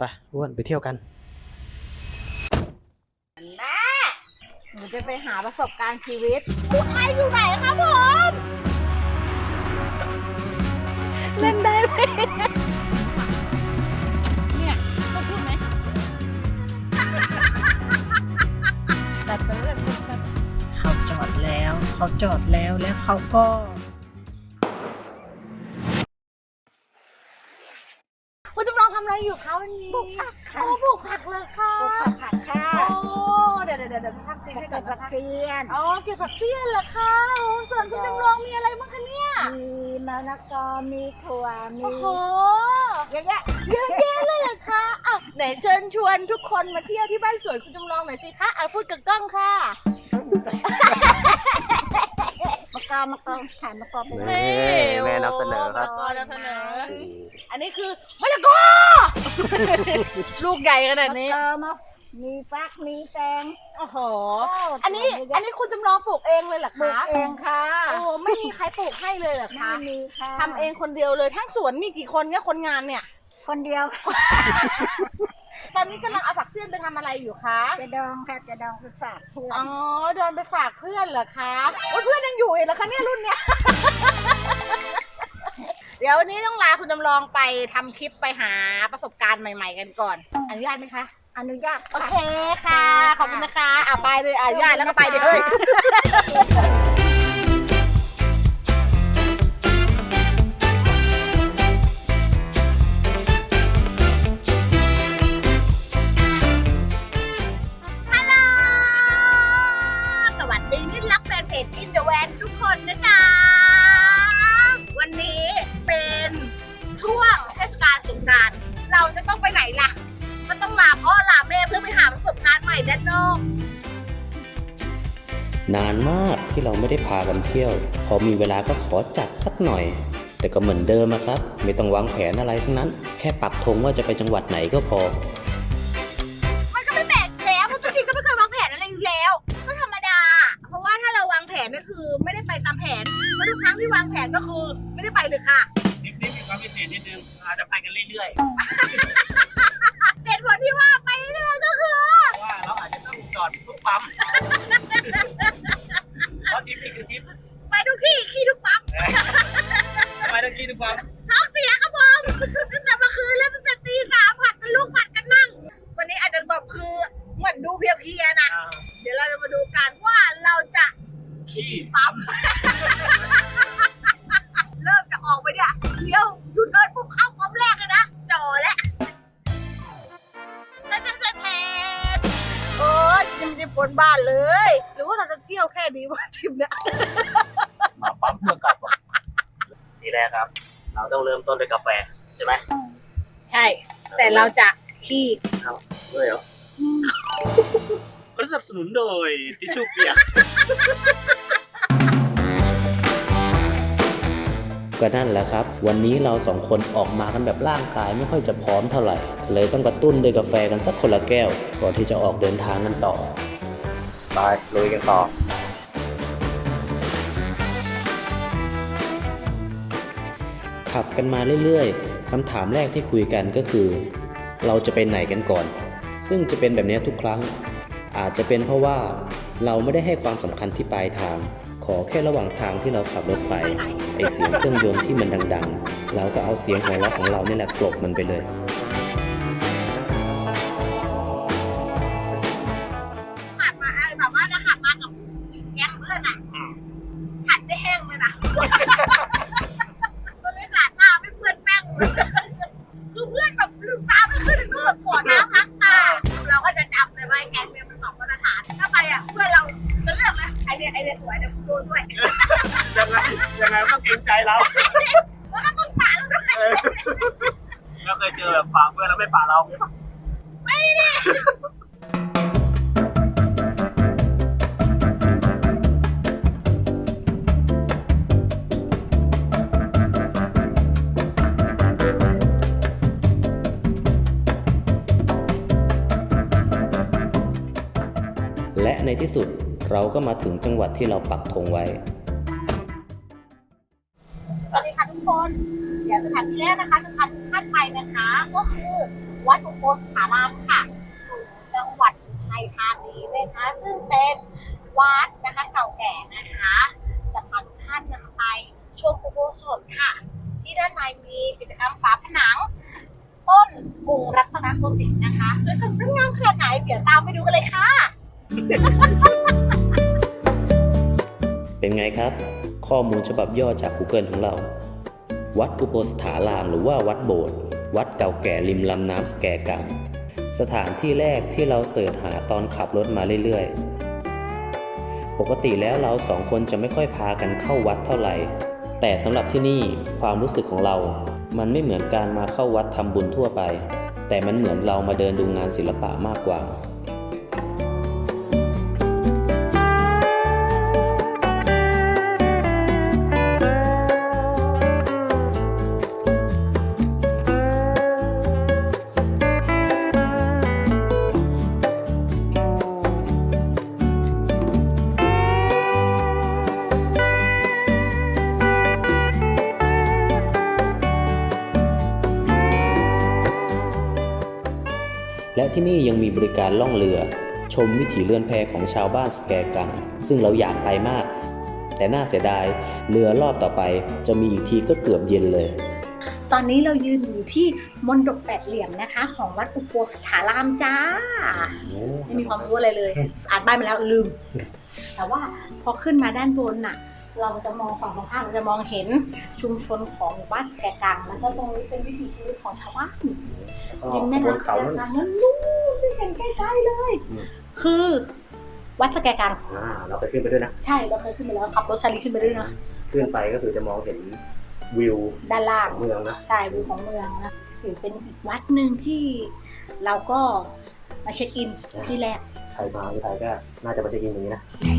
ไปอ้วนไปเที่ยวกันแม่หนูจะไปหาประสบการณ์ชีวิตคุณไออยู่ไหนคะผมเล่นได้ไหมเนี่ยต้องพูดไหมตัดไปเลยเขาจอดแล้ว เขาจอดแล้วแล้วเขาก็ ทำอะไรอยู่คะวันนี้ปลูกผักค่ะ โอ้ปลูกผักเลยค่ะปลูกผักค่ะโอ้เดี๋ยวเดี๋ยวเดี๋ยวเดี๋ยวพักจริงให้ก่เกิอนดนะผักคะเทียนอ๋อเกี่ยวกับเสี้ยนเหรอคะโอ้ส่วนคุณจำลองมีอะไรบ้างคะเนี่ยมีมะละกอมีถั่วมีโอ้โหเยอะแยะเยอะแยะเลยเหรอคะอะไหนเชิญชวนทุกคนมาเที่ยวที่บ้านสวนคุณจำลองหน่อยสิคะอะพูดกับกล้องค่ะ มะกอมะกอขายมะกอไปนี่แม่นำเสนอครับ มะละกอนำเสนอ อันนี้คือมะละกอ ลูกใหญ่ขนาดนี้กอมะมีฟักมีแตงโอ้โห อันนี้ อันนี้คุณจำลองปลูกเองเลยเหรอปลูกคะเองค่ะโอ้ไม่มีใครปลูกให้เลยเหรอไม่คะมีค่ะทำเองคนเดียวเลย ทั้งสวนมีกี่คนเนี่ยคนงานเนี่ย คนเดียว ตอนนี้กำลังเอาผักเสี้ยนไปทำอะไรอยู่คะ จะดองค่ะจะดองไปฝากเพื่อนอ๋อโดนไปฝากเพื่อนเหรอคะโอ้ยเพื่อนยังอยู่อีกเหรอคะเนี่ยรุ่นเนี้ย เดี๋ยววันนี้ต้องลาคุณจำลองไปทำคลิปไปหาประสบการณ์ใหม่ ๆ กันก่อน อนุญาตไหมคะ อนุญาตโอเคค่ะ ขอบคุณนะคะ อะไปเลยอนุญาตแล้วก็ไปเดี๋ยวเฮ้ยฮั นานมากที่เราไม่ได้พากันเที่ยว พอมีเวลาก็ขอจัดสักหน่อย แต่ก็เหมือนเดิมอะครับ ไม่ต้องวางแผนอะไรทั้งนั้น แค่ปักธงว่าจะไปจังหวัดไหนก็พอ ต้องเริ่มต้นด้วยกาแฟใช่ไหมใช่ แต่เราจะขี้ด้วยเหรอก็สนับสนุนโดยทิชชู่เปียกก็นั่นแหละครับ วันนี้เราสองคนออกมากันแบบร่างกายไม่ค่อยจะพร้อมเท่าไหร่ก็เลยต้องกระตุ้นด้วยกาแฟกันสักคนละแก้ว ก่อนที่จะออกเดินทางกันต่อ ไปลุยกันต่อ ขับกันมาเรื่อยๆคำถามแรกที่คุยกันก็คือ เราจะไปไหนกันก่อน ซึ่งจะเป็นแบบนี้ทุกครั้ง อาจจะเป็นเพราะว่าเราไม่ได้ให้ความสำคัญที่ปลายทาง ขอแค่ระหว่างทางที่เราขับรถไปไอเสียงเครื่องยนต์ที่มันดัง ๆ เราก็เอาเสียงหัวเราะของเราเนี่ยแหละกลบมันไปเลย และในที่สุดเราก็มาถึงจังหวัดที่เราปักธงไว้ สวัสดีค่ะทุกคน เดี๋ยวสถานที่แรกนะคะจะพาทุกท่านไปนะคะ ก็คือวัดอุโบสถารามค่ะอยู่จังหวัดอุทัยธานีนะคะซึ่งเป็นวัดนะคะเก่าแก่นะคะ จะพาทุกท่านนะคะไปชมอุโบสถค่ะ ที่ด้านในมีจิตรกรรมฝาผนัง ต้นกรุงรัตนโกสินทร์นะคะสวยสดงดงามขนาดไหนเดี๋ยวตามไปดูกันเลยค่ะ เป็นไงครับ ข้อมูลฉบับย่อจาก Google ของเรา วัดอุโบสถารามหรือว่าวัดโบสถ์วัดเก่าแก่ริมลำน้ำสแกกัง สถานที่แรกที่เราเสิร์ชหาตอนขับรถมาเรื่อยๆ ปกติแล้วเราสองคนจะไม่ค่อยพากันเข้าวัดเท่าไหร่ แต่สำหรับที่นี่ความรู้สึกของเรา มันไม่เหมือนการมาเข้าวัดทำบุญทั่วไป แต่มันเหมือนเรามาเดินดูงานศิลปะมากกว่า ที่นี่ยังมีบริการล่องเรือ ชมวิถีเรือนแพของชาวบ้านสแกกัง ซึ่งเราอยากไปมาก แต่น่าเสียดายเรือรอบต่อไปจะมีอีกทีก็เกือบเย็นเลยตอนนี้เรายืนอยู่ที่มณฑปแปดเหลี่ยมนะคะ ของวัดอุโบสถารามจ้า ไม่มีความรู้อะไรเลย อ่านป้ายมาแล้วลืม แต่ว่าพอขึ้นมาด้านบนน่ะ เราจะมองฝั่งตรงข้ามเราจะมองเห็นชุมชนของหมู่บ้านสแกกังแล้วก็ตรงนี้เป็นวิถีชีวิตของชาวบ้านริมแม่บนน้ำสเขาแกนั่นกังนั่นนู่นที่เห็นใกล้ๆเลยอืมคือวัดสแกกังอ่าเราไปขึ้นไปด้วยนะ ใช่เราเคยขึ้นไปแล้วขับรถชาลีขึ้นไปด้วยนะขึ้นไปก็คือจะมองเห็นวิวด้านล่างเมืองนะใช่วิวของเมืองนะถือเป็นอีกวัดหนึ่งที่เราก็มาเช็คอินที่แรกใครมาที่ไทยก็น่าจะมาเช็คอินตรงนี้นะใช่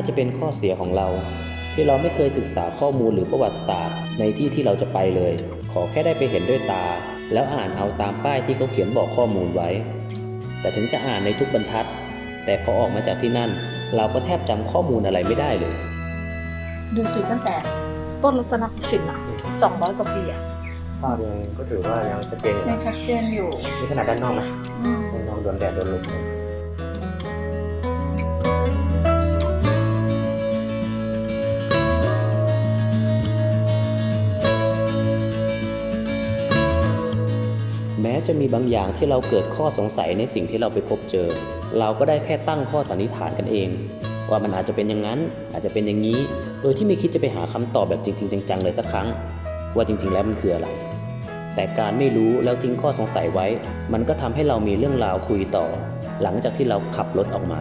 าจะเป็นข้อเสียของเรา ที่เราไม่เคยศึกษาข้อมูลหรือประวัติศาสตร์ ในที่ที่เราจะไปเลย ขอแค่ได้ไปเห็นด้วยตา แล้วอ่านเอาตามป้ายที่เขาเขียนบอกข้อมูลไว้ แต่ถึงจะอ่านในทุกบรรทัด แต่พอออกมาจากที่นั่น เราก็แทบจำข้อมูลอะไรไม่ได้เลย ดูสิตั้งแต่ต้นรัตนโกสินทร์อะสองร้อยกว่าปีอะภาพยังก็ถือว่ายังชัดเจนอยู่ยังนะชัดเจนอยู่นี่ขนาดด้านนอกนะอืมด้านนอกโดนแดดโดนลม แม้จะมีบางอย่างที่เราเกิดข้อสงสัยในสิ่งที่เราไปพบเจอ เราก็ได้แค่ตั้งข้อสันนิษฐานกันเอง ว่ามันอาจจะเป็นอย่างนั้นอาจจะเป็นอย่างนี้ โดยที่ไม่คิดจะไปหาคำตอบแบบจริงๆจังๆเลยสักครั้ง ว่าจริงๆแล้วมันคืออะไร แต่การไม่รู้แล้วทิ้งข้อสงสัยไว้ มันก็ทำให้เรามีเรื่องราวคุยต่อ หลังจากที่เราขับรถออกมา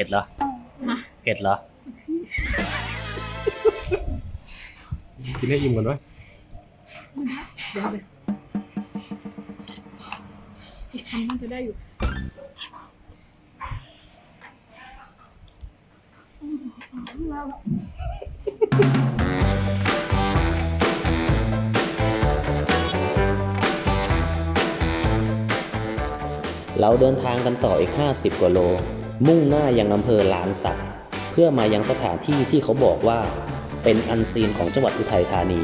ผ็ดเหรอเก็ดเหรอ กินให้อิ่มก่อนวะดี๋วยอีกคำมันจะได้อยู่เราเดินทางกันต่ออีก 50 กว่าโล มุ่งหน้ายังอำเภอลานสัก เพื่อมายังสถานที่ที่เขาบอกว่า เป็นอันซีนของจังหวัดอุทัยธานี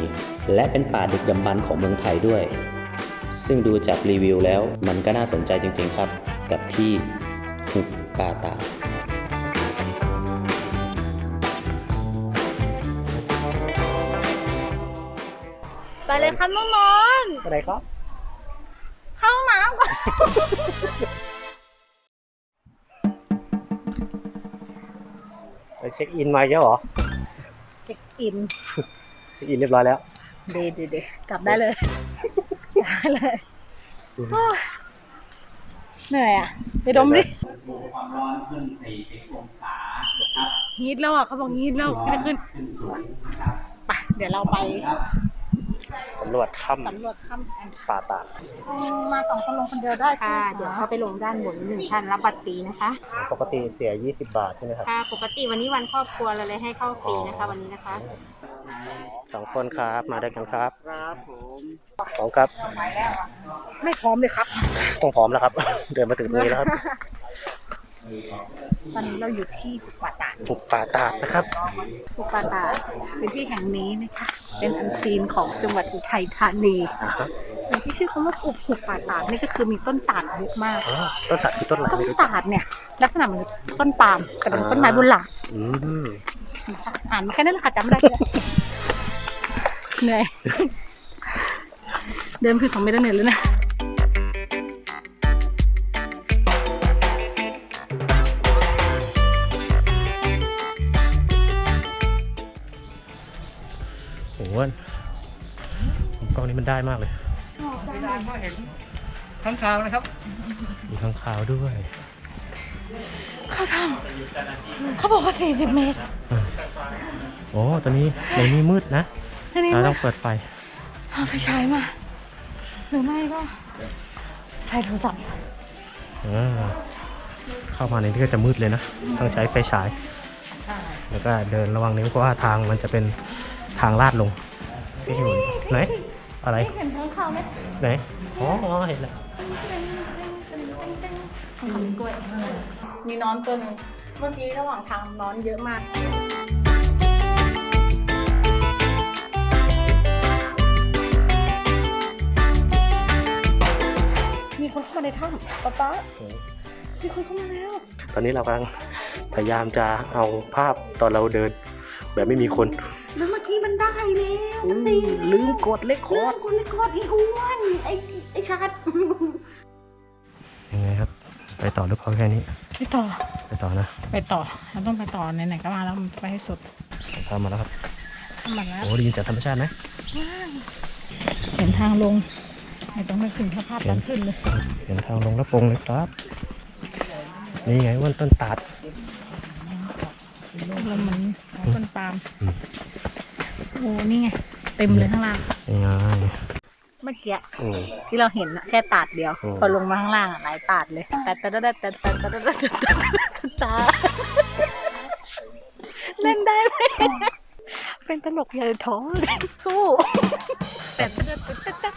และเป็นป่าดึกดำบรรพ์ของเมืองไทยด้วย ซึ่งดูจากรีวิวแล้วมันก็น่าสนใจจริง ๆครับ กับที่หุบป่าตาดไปเลยครับน้องนนท์อะไรครับ เข้าห้องน้ำก่อน เช็คอินมาแล้วเหรอ เช็คอิน เช็คอินเรียบร้อยแล้ว เดเดเดกลับได้เลยได้เลยโอ้ยเหนื่อยอะไปดมดิความร้อนขึ้นไปไปองศาครับฮีทแล้วอะเขาบอกฮีทแล้วขึ้นขึ้นขึ้นสูงนะครับไปเดี๋ยวเราไปสำรวจถ้สำรวจถ้ำ กันำป่าตาดมาสองคนลงคนเดียวได้ค่ะใช่ไหมเดี๋ยวเข้าไปลงด้านบนหนึ่งท่านรับบัตรฟรีนะคะปกติเสีย 20 บาทใช่ไหมครับค่ะปกติวันนี้วันครอบครัวเราเลยให้เข้าฟรีนะคะวันนี้นะคะสองคนครับมาด้วยกันครับครับผมพร้อมครับ ไม่พร้อมเลยครับ ต้องพร้อมแล้วครับ เดินมาถึงตรงนี้แล้วครับ ตอนนี้เราอยู่ที่ป่าตาดหุบป่าตาดนะครับภูป่าตาดเป็นที่แห่งนี้นะคะ เป็นอันซีนของจังหวัดอุทัยธานีอ่าฮะอย่างที่ชื่อคำว่าอุบหุบป่าตาดนี่ก็คือมีต้นตาดเยอะมากอ๋อต้นตาดคือต้นอะไรต้นไม่รู้ตาดเนี่ย ลักษณะเหมือนต้นปาล์มแต่เป็นต้นไม้โบราณอืมนะคะอ่านมาแค่นั้นแหละค่ะจำไม่ได้แค่นั้นเหนื่อยเดินคือสองเมตรแล้วเหนื่อยแล้วนะ โอ้โหผมกล้องนี้มันได้มากเลยข้างคาวนะครับ มีข้างคาวด้วยเขาทำเขาบอกว่าสี่สิบเมตร โอ้ตอนนี้ในนี้มืดนะทีนี้เราต้ว่าองเปิดไฟเอาไฟฉายมา หรือไม่ก็ใช้โทรศัพท์อ่าเข้ามาในนี้ก็จะมืดเลยนะ ต้องใช้ไฟฉาย แล้วก็เดินระวังนิ้วเพราะว่าทางมันจะเป็น ทางลาดลงไม่เห็นไหนอะไรเห็นทั้งเขาไหมไหนอ๋ออ๋อเห็นแล้วขนมกล้วยมีนอนตัวหนึงเมื่อกี้ระหว่างทางนอนเยอะมากมีคนเข้ามาในถ้ำป๊าป๊ามีคนเข้ามาแล้ว ตอนนี้เรากำลังพยายามจะเอาภาพตอนเราเดิน แบบไม่มีคนแล้วเมื่อกี้มันได้แล้วอืมันมตีลืมกดเลคคเรื่ออร์งดคนเล็กคอดไอ้อ้วนไอ้ไอ้ชาดยังไงครับ ไปต่อหรือพอแค่นี้ ไปต่อ ไปต่อนะไปต่อ เราต้องไปต่อไหนๆก็มาแล้วมันไปให้สุดตามมาแล้วครับมาแล้วโอ้ได้ยินเสียงธรรมชาติไหมเห็นทางลงไม่ต้องไปถึงสภาพตอนขึ้นเลยเห็นทางลงแล้วปงเลยครับ นี่ไงวันต้นตาด แล้วมันต้นปาล์มอืม โอ้นี่ไง เต็มเลยข้างล่างยังไเมื่อกี้อืที่เราเห็นแค่ตัดเดียวพอลงมาข้างล่างหลายตัดเลยแต่แต่แต่แต่แต่แต่แต่ตาเล่นได้ไหมเป็นตลกใหญ่ท้องสู้แต่แต่แต่แต่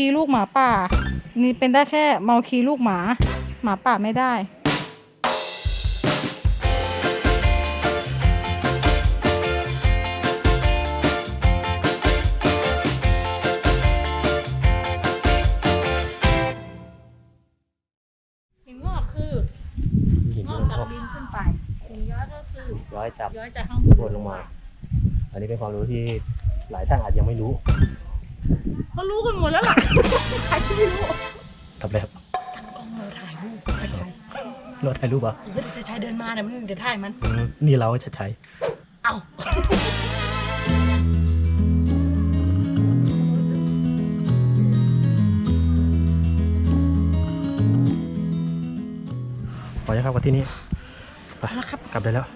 คีลูกหมาป่า นี่เป็นได้แค่เมาคีลูกหมา หมาป่าไม่ได้หินงอกคือหินงอกงจากอกดินขึ้นไปหินย้อยก็คือร้อยจับย้อยจากข้างบบนนลงมา อันนี้เป็นความรู้ที่หลายท่านอาจยังไม่รู้ เขารู้กันหมดแล้วล่ะ ใครที่ไม่รู้ทำเลยครับรถถ่ายรูปเหรอะเฮ้ยจะชายเดินมาเนี่ยมันเดี๋ยวถ่ายมัน นี่เราจะใช้เอ้าขอจะเข้ากับที่นี่ไปแล้วครับ กลับได้แล้ว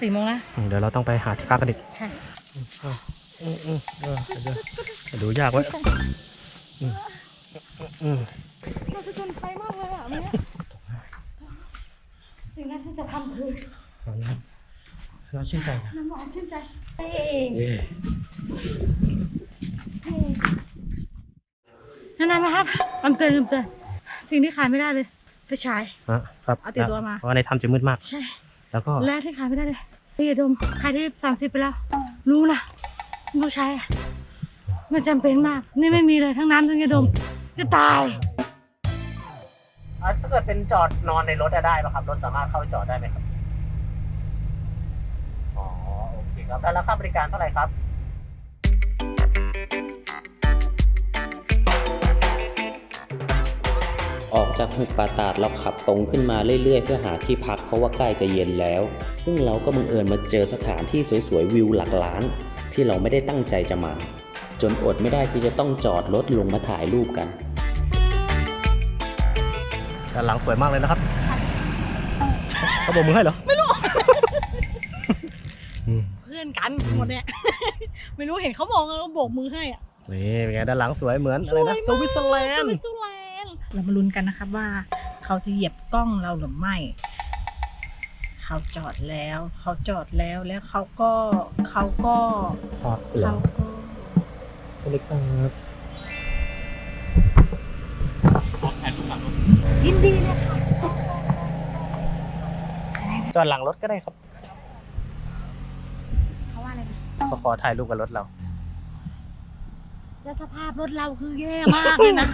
สี่โมงแล้วอืมเดี๋ยวเราต้องไปหาที่พักกันอีก ใช่ อืม อืมเออเดี๋ยวเดี๋ยวดูยากไว้อืมอืมเราจะจนไฟมากเลยอะเนี้ยสิ่งแรกที่จะทำคือเอาอย่างนั้นเราชื่นใจนะน้ำหอมชื่นใจเฮ้เย้นั่นนะครับคำเตือนคำเตือนสิ่งที่ขายไม่ได้เลยไฟฉาย ฮะครับเอาติดตัวมา เพราะว่าในถ้ำจะมืดมาก ใช่ แล้วก็ และที่ขายไม่ได้เลยพี่ดมขายได้สามสิบไปแล้ว รู้นะ ผู้ชายอะมันจำเป็นมาก นี่ไม่มีเลยทั้งน้ำทั้งยาดม จะตาย อะถ้าเกิดเป็นจอดนอนในรถจะได้ป่ะครับ รถสามารถเข้าไปจอดได้ไหมครับ อ๋อ โอเคครับ แล้วราคาบริการเท่าไหร่ครับ ออกจากหุบป่าตาดเราขับตรงขึ้นมาเรื่อยๆ เพื่อหาที่พักเพราะว่าใกล้จะเย็นแล้ว ซึ่งเราก็บังเอิญมาเจอสถานที่สวยๆวิวหลักล้าน ที่เราไม่ได้ตั้งใจจะมา จนอดไม่ได้ที่จะต้องจอดรถลงมาถ่ายรูปกัน ด้านหลังสวยมากเลยนะครับเขาบอกมือให้เหรอ ไม่รู้ เพื่อนกันหมดเนี่ย ไม่รู้เห็นเขามองแล้วโบกมือให้อะนี่เป็นไงด้านหลังสวยเหมือนอะไรนะสวิตเซอร์แลนด์ สวิตเซอร์แลนด์ เรามาลุ้นกันนะครับว่า เขาจะเหยียบกล้องเราหรือไม่ เขาจอดแล้ว เขาจอดแล้วแล้วเขาก็เขาก็พอเหรอเขาก็เล็กมากครับยินดีนะคะจอดหลังรถก็ได้ครับเขาว่าอะไรนะเขาขอถ่ายรูปกับรถเรา แล้วสภาพรถเราคือแย่มากเลยนะ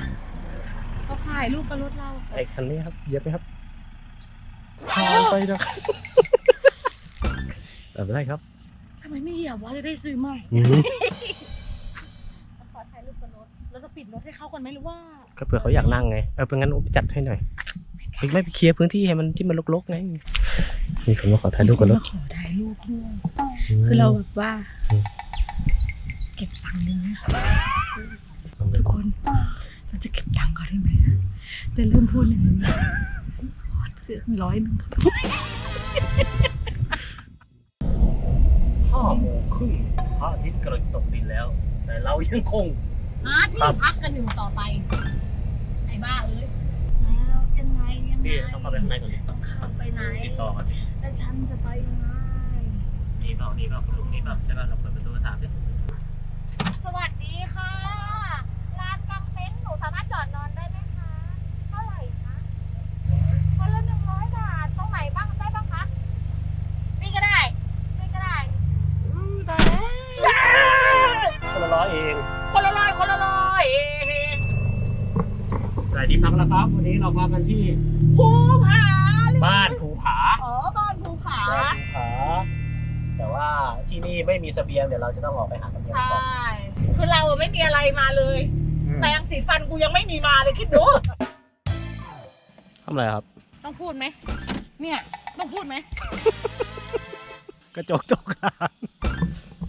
เขาถ่ายรูปกับรถเรา ไอ้คันนี้ครับเหยียบไหมครับผ่าน ไปนะครับแต่ไม่ได้ครับทำไมไม่เหยียบวะจะได้ซื้อใหม่อืมขอถ่ายรูปกับรถแล้วจะปิดรถให้เขาก่อนไหมหรือว่า ก็เผื่อเขาอยากนั่งไง เออเป็นงั้นอุ๊บจัดให้หน่อยอีกไม่ไปเคลียร์พื้นที่ให้มันที่มันรกๆไง มีคนมาขอถ่ายรูปกับรถขอถ่ายรูปด้วยคือเราแบบว่าอืมเก็บตังค์เลยนะทุกคน เราจะเก็บตังค์ก่อนได้ไหมจะเริ่มพูดอย่างนี้ขอ เสือร้อยหนึ่งห้าโมงครึ่งพระอาทิตย์กำลังตกดินแล้ว แต่เรายังคง หาที่พักกันอยู่ต่อไป ไอ้บ้าเอ้ย แล้วยังไงยังไงพี่ต้องเข้าไปข้างในก่อนดิต้องเข้าไปไหน ติดต่อกันแล้วฉันจะไปยังไง นี่เปล่านี่เปล่าคุณลุงนี่เปล่าใช่ป่ะเราเปิดประตูมาถามดิสวัสดีค่ะลานกางเต็นท์หนูสามารถจอดนอนได้ไหม กกันที่ภูผาบ้านภูผาอ๋อบ้านภูผาบ้านภูผา แต่ว่าที่นี่ไม่มีเสบียงเดี๋ยวเราจะต้องออกไปหาเสบียงใช่ก่อนคือเราไม่มีอะไรมาเลย แปรงสีฟันกูยังไม่มีมาเลยคิดดูทำอะไรครับ ต้องพูดไหมเนี่ยต้องพูดไหมกระจกจกหาง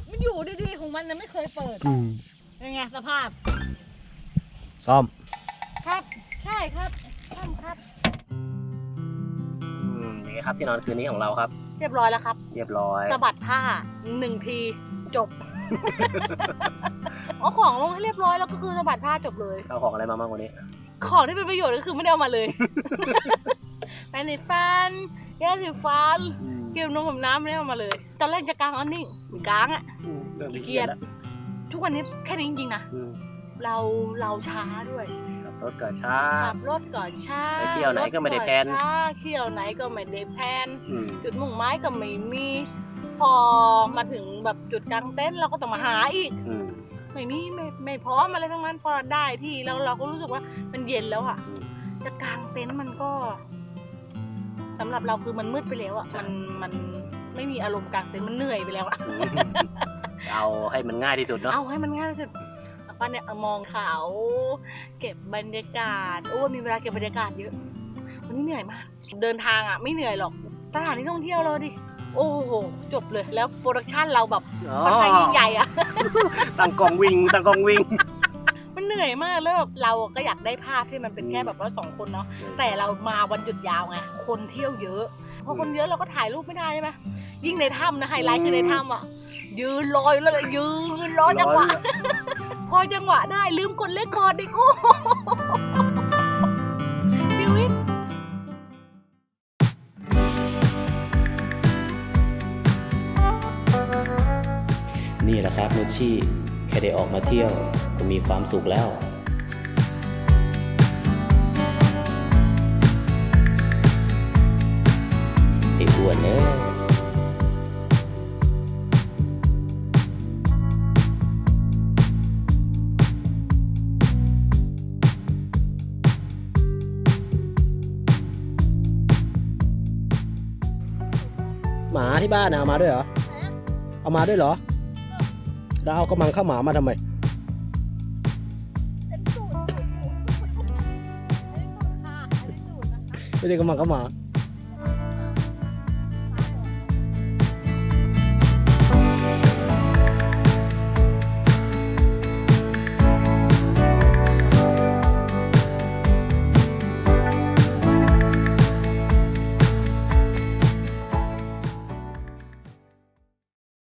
มันอยู่ดีๆของมันนะไม่เคยเปิดอืมเป็นไงสภาพ ซ่อม ครับ ใช่ครับ ท่านครับ อืมนี่ครับที่นอนคืนนี้ของเราครับ เรียบร้อยแล้วครับเรียบร้อย สะบัดผ้าหนึ่งทีจบ เอาของลงให้เรียบร้อยแล้วก็คือสะบัดผ้าจบเลย เอาของอะไรมาบ้างวันนี้ ของที่เป็นประโยชน์ก็คือไม่ได้เอามาเลย แปรงสีฟันยาสีฟันเกลียวนมกับน้ำไม่ได้เอามาเลย ตอนแรกจะกางเอันนิ่งไม่กางอะเรื่องเกลียดทุกวันนี้แค่นี้จริงๆนะ อืมเราเราช้าด้วยขับ รถก่อนช้า ขับรถก่อนช้าไปเที่ยวไหนก็ไม่ได้แพลน รถก่อช้าเที่ยวไหนก็ไม่ได้แพลนอืมจุดมุ่งหมายก็ไม่มี พอมาถึงแบบจุดกลางเต็นท์เราก็ต้องมาหาอีก อืมไม่มีไม่ไม่พร้อมอะไรทั้งนั้นพอได้ที่แล้วเราก็รู้สึกว่ามันเย็นแล้วอะอืมจะกางเต็นท์มันก็สำหรับเราคือมันมืดไปแล้วอะมันมันไม่มีอารมณ์กางเต็นท์มันเหนื่อยไปแล้วอะอืมเอาให้มันง่ายที่สุดเนาะเอาให้มันง่ายที่สุดแล้ว ก็เนี่ยเอามองเขาเก็บบรรยากาศโอ้มีเวลาเก็บบรรยากาศเยอะวันนี้เหนื่อยมาก เดินทางอะไม่เหนื่อยหรอกสถานที่ท่องเที่ยวเราดิโอ้โหจบเลยแล้วโปรดักชันเราแบบอ๋อค่อนข้างยิ่งใหญ่อะตั้งกองวิ่งตั้งกองวิ่งมันเหนื่อยมากแล้วแบบเราก็อยากได้ภาพที่มันเป็นแค่แบบว่าสองคนเนาะแต่เรามาวันหยุดยาวไงคนเที่ยวเยอะพอคนเยอะเราก็ถ่ายรูปไม่ได้ใช่ไหมยิ่งในถ้ำนะไฮไลท์คือในถ้ำอะยืนลอยแล้วเลยยืนรอจังหวะ พอจังหวะได้ลืมกดเลคคอร์ดดิกูชีวิตนี่แหละครับนุชชี่แค่ได้ออกมาเที่ยวก็มีความสุขแล้ว หมาที่บ้านนะเอามาด้วยเหรอ เอามาด้วยเหรอ แล้วเอากระมังข้าวหมามาทำไม ไม่ได้กระมังข้าวหมา